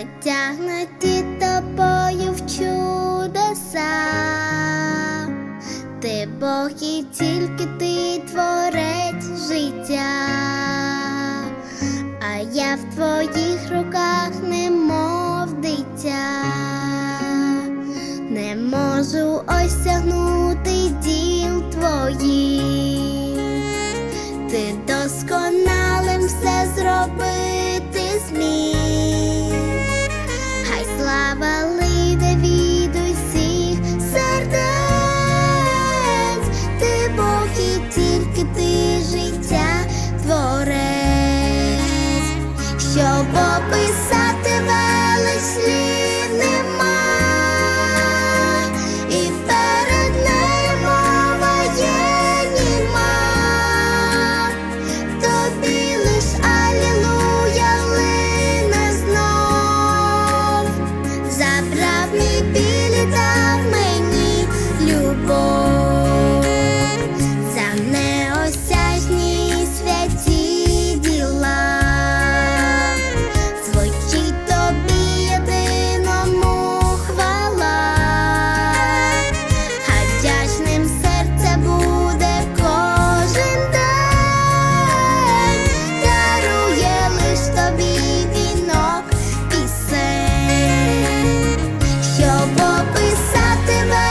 Втягнуті тобою в чудеса, ти Бог і тільки ти творець життя, а я в твоїх руках немов дитя, не можу осягнути щоб описати велич слів. описати мене.